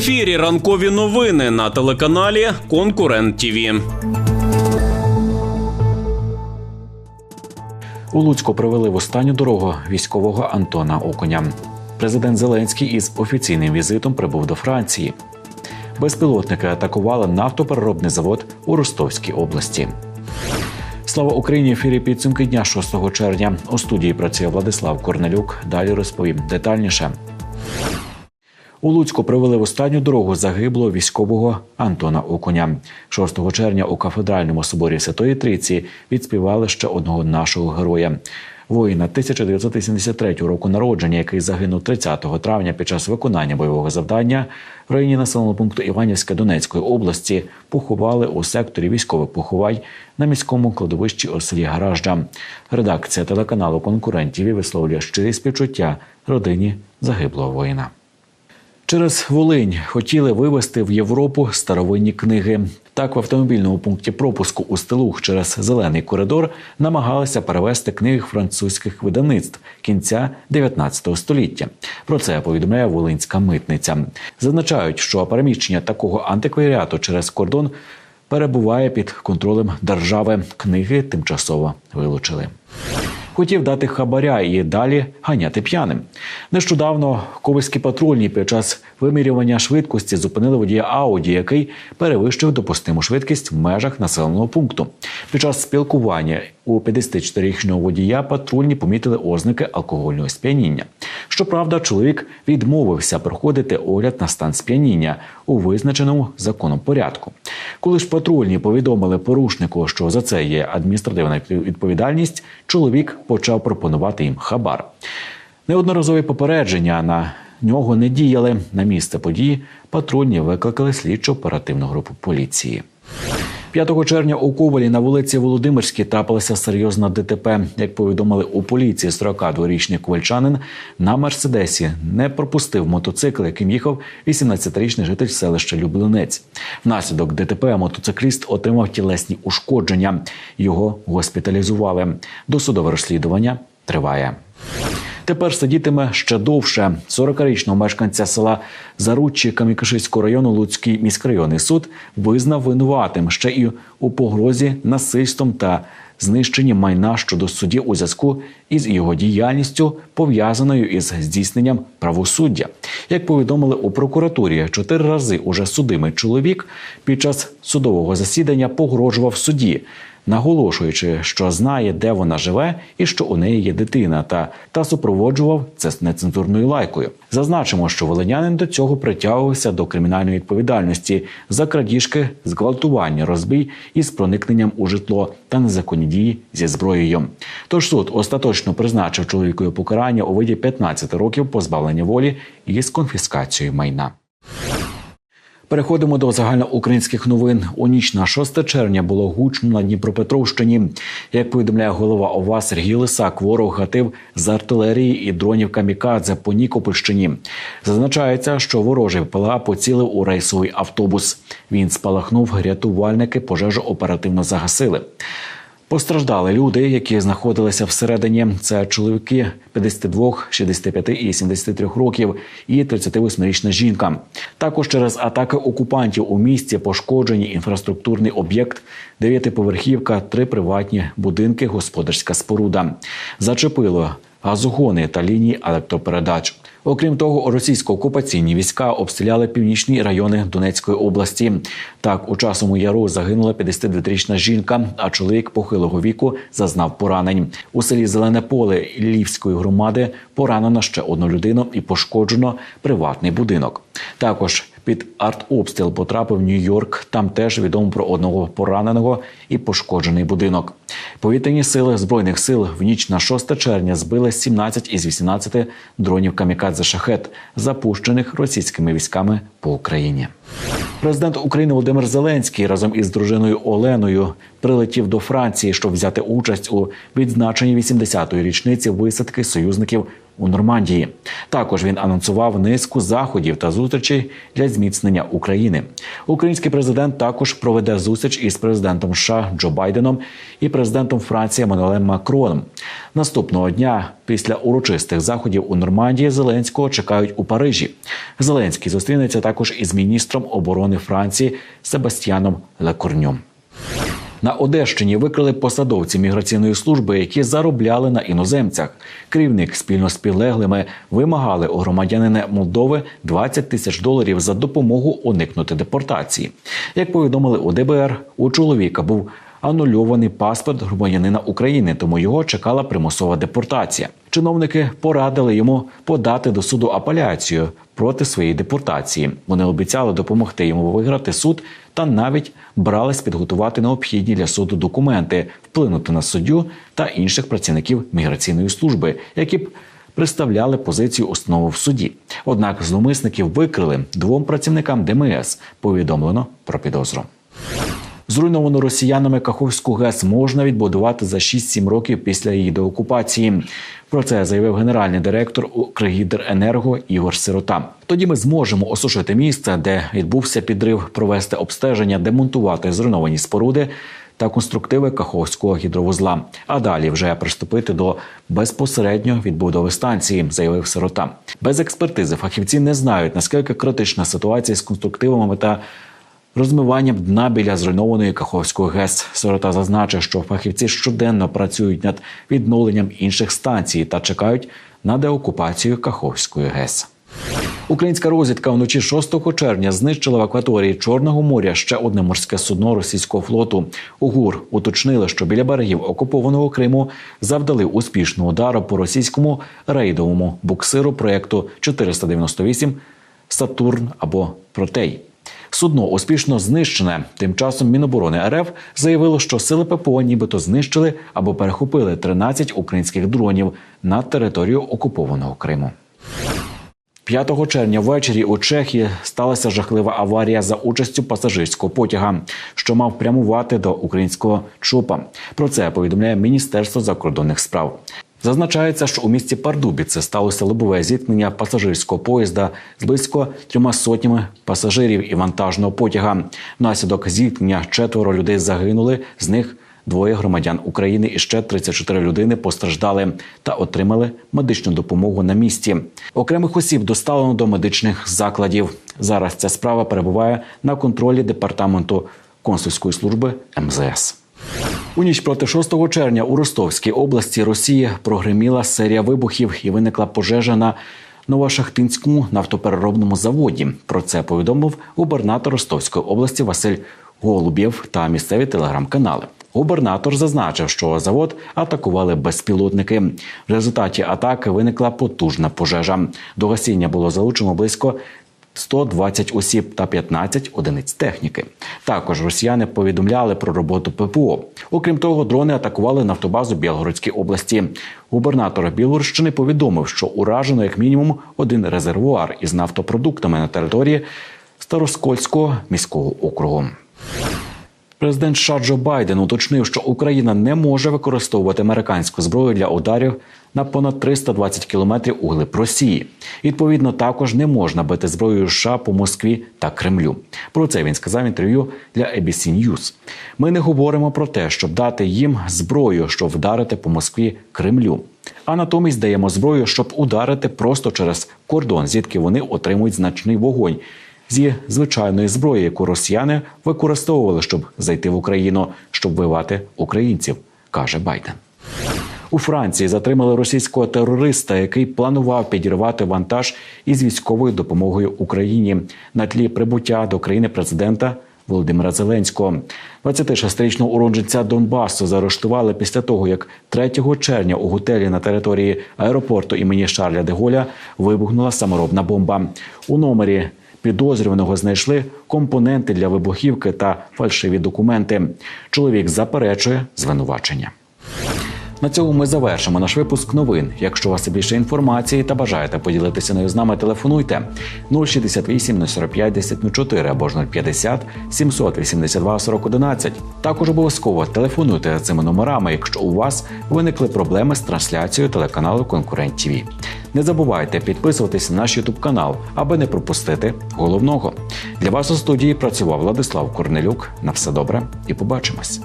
ефірі ранкові новини на телеканалі Конкурент ТІВІ. У Луцьку провели в останню дорогу військового Антона Окуня. Президент Зеленський із офіційним візитом прибув до Франції. Безпілотники атакували нафтопереробний завод у Ростовській області. Слава Україні! Ефірі підсумки дня 6 червня. У студії працює Владислав Корнелюк. Далі розповім детальніше. У Луцьку провели в останню дорогу загиблого військового Антона Окуня. 6 червня у кафедральному соборі Святої Трійці відспівали ще одного нашого героя. Воїна 1983 року народження, який загинув 30 травня під час виконання бойового завдання в районі населеного пункту Іванівська Донецької області, поховали у секторі військових поховань на міському кладовищі у селі Гаражджа. Редакція телеканалу конкурентів висловлює щирі співчуття родині загиблого воїна. Через Волинь хотіли вивезти в Європу старовинні книги. Так, в автомобільному пункті пропуску у Стелух через зелений коридор намагалися перевезти книги французьких видавництв кінця 19 століття. Про це повідомляє Волинська митниця. Зазначають, що переміщення такого антикваріату через кордон перебуває під контролем держави. Книги тимчасово вилучили хотів дати хабаря і далі ганяти п'яним. Нещодавно ковальські патрульні під час вимірювання швидкості зупинили водія Ауді, який перевищив допустиму швидкість в межах населеного пункту. Під час спілкування у 54-річного водія патрульні помітили ознаки алкогольного сп'яніння. Щоправда, чоловік відмовився проходити огляд на стан сп'яніння у визначеному законом порядку. Коли ж патрульні повідомили порушнику, що за це є адміністративна відповідальність, чоловік почав пропонувати їм хабар. Неодноразові попередження на нього не діяли. На місце події патрульні викликали слідчо оперативну групу поліції. 5 червня у Ковалі на вулиці Володимирській трапилася серйозна ДТП. Як повідомили у поліції, 42-річний ковальчанин на мерседесі не пропустив мотоцикл, яким їхав 18-річний житель селища Люблинець. Внаслідок ДТП мотоцикліст отримав тілесні ушкодження. Його госпіталізували. Досудове розслідування триває. Тепер сидітиме ще довше. 40-річного мешканця села Заруччі Камікашицького району Луцький міськрайонний суд визнав винуватим ще і у погрозі насильством та знищенні майна щодо судді у зв'язку із його діяльністю, пов'язаною із здійсненням правосуддя. Як повідомили у прокуратурі, чотири рази уже судимий чоловік під час судового засідання погрожував судді наголошуючи, що знає, де вона живе і що у неї є дитина, та та супроводжував це нецензурною лайкою. Зазначимо, що волинянин до цього притягувався до кримінальної відповідальності за крадіжки, зґвалтування, розбій із проникненням у житло та незаконні дії зі зброєю. Тож суд остаточно призначив чоловікові покарання у виді 15 років позбавлення волі із конфіскацією майна. Переходимо до загальноукраїнських новин. У ніч на 6 червня було гучно на Дніпропетровщині. Як повідомляє голова ОВА Сергій Лисак, ворог гатив з артилерії і дронів камікадзе по Нікопольщині. Зазначається, що ворожий ПЛА поцілив у рейсовий автобус. Він спалахнув, рятувальники пожежу оперативно загасили. Постраждали люди, які знаходилися всередині. Це чоловіки 52, 65 і 73 років, і 38-річна жінка. Також через атаки окупантів у місті пошкоджені інфраструктурний об'єкт, дев'ятиповерхівка, три приватні будинки, господарська споруда. Зачепило газогони та лінії електропередач. Окрім того, російсько-окупаційні війська обстріляли північні райони Донецької області. Так, у часому яру загинула 52-річна жінка, а чоловік похилого віку зазнав поранень. У селі Зелене поле Львівської громади поранено ще одну людину і пошкоджено приватний будинок. Також під артобстріл потрапив Нью-Йорк. Там теж відомо про одного пораненого і пошкоджений будинок. Повітряні сили збройних сил в ніч на 6 червня збили 17 із 18 дронів камікадзе шахет, запущених російськими військами по Україні. Президент України Володимир Зеленський разом із дружиною Оленою прилетів до Франції, щоб взяти участь у відзначенні 80-ї річниці висадки союзників у Нормандії. Також він анонсував низку заходів та зустрічей для зміцнення України. Український президент також проведе зустріч із президентом США Джо Байденом і президентом Франції Еммануелем Макроном. Наступного дня, після урочистих заходів у Нормандії, Зеленського чекають у Парижі. Зеленський зустрінеться також із міністром оборони Франції Себастьяном Лекорньом. На Одещині викрили посадовці міграційної служби, які заробляли на іноземцях. Керівник спільно з підлеглими вимагали у громадянина Молдови 20 тисяч доларів за допомогу уникнути депортації. Як повідомили у ДБР, у чоловіка був анульований паспорт громадянина України, тому його чекала примусова депортація. Чиновники порадили йому подати до суду апеляцію проти своєї депортації. Вони обіцяли допомогти йому виграти суд та навіть брались підготувати необхідні для суду документи, вплинути на суддю та інших працівників міграційної служби, які б представляли позицію установи в суді. Однак зловмисників викрили двом працівникам ДМС. Повідомлено про підозру. Зруйновану росіянами Каховську ГЕС можна відбудувати за 6-7 років після її деокупації. Про це заявив генеральний директор Укргідроенерго Ігор Сирота. Тоді ми зможемо осушити місце, де відбувся підрив, провести обстеження, демонтувати зруйновані споруди та конструктиви Каховського гідровузла. А далі вже приступити до безпосередньо відбудови станції, заявив Сирота. Без експертизи фахівці не знають наскільки критична ситуація з конструктивами та Розмиванням дна біля зруйнованої Каховської ГЕС Сорота зазначив, що фахівці щоденно працюють над відновленням інших станцій та чекають на деокупацію Каховської ГЕС. Українська розвідка вночі 6 червня знищила в акваторії Чорного моря ще одне морське судно російського флоту. УГУР уточнили, що біля берегів окупованого Криму завдали успішного удару по російському рейдовому буксиру проєкту 498 Сатурн або Протей. Судно успішно знищене. Тим часом Міноборони РФ заявило, що сили ППО нібито знищили або перехопили 13 українських дронів на територію окупованого Криму. 5 червня ввечері у Чехії сталася жахлива аварія за участю пасажирського потяга, що мав прямувати до українського ЧОПа. Про це повідомляє Міністерство закордонних справ. Зазначається, що у місті Пардубіце сталося лобове зіткнення пасажирського поїзда з близько трьома сотнями пасажирів і вантажного потяга. Внаслідок зіткнення четверо людей загинули, з них двоє громадян України і ще 34 людини постраждали та отримали медичну допомогу на місці. Окремих осіб доставлено до медичних закладів. Зараз ця справа перебуває на контролі департаменту консульської служби МЗС. У ніч проти 6 червня у Ростовській області Росії прогреміла серія вибухів і виникла пожежа на Новошахтинському нафтопереробному заводі. Про це повідомив губернатор Ростовської області Василь Голубєв та місцеві телеграм-канали. Губернатор зазначив, що завод атакували безпілотники. В результаті атаки виникла потужна пожежа. До гасіння було залучено близько 120 осіб та 15 одиниць техніки. Також росіяни повідомляли про роботу ППО. Окрім того, дрони атакували нафтобазу Білгородській області. Губернатор Білгородщини повідомив, що уражено як мінімум один резервуар із нафтопродуктами на території Староскольського міського округу. Президент США Байден уточнив, що Україна не може використовувати американську зброю для ударів на понад 320 кілометрів у глиб Росії. Відповідно, також не можна бити зброєю США по Москві та Кремлю. Про це він сказав інтерв'ю для ABC News. Ми не говоримо про те, щоб дати їм зброю, щоб вдарити по Москві Кремлю. А натомість даємо зброю, щоб ударити просто через кордон, звідки вони отримують значний вогонь зі звичайної зброї, яку росіяни використовували, щоб зайти в Україну, щоб вбивати українців, каже Байден. У Франції затримали російського терориста, який планував підірвати вантаж із військовою допомогою Україні на тлі прибуття до країни президента Володимира Зеленського. 26-річного уродженця Донбасу заарештували після того, як 3 червня у готелі на території аеропорту імені Шарля де Голля вибухнула саморобна бомба. У номері Підозрюваного знайшли компоненти для вибухівки та фальшиві документи. Чоловік заперечує звинувачення. На цьому ми завершимо наш випуск новин. Якщо у вас є більше інформації та бажаєте поділитися нею з нами, телефонуйте 068 045 1004 або ж 050 782 4011. Також обов'язково телефонуйте за цими номерами, якщо у вас виникли проблеми з трансляцією телеканалу Конкурент ТВ. Не забувайте підписуватись на наш YouTube канал, аби не пропустити головного. Для вас у студії працював Владислав Корнелюк. На все добре і побачимось.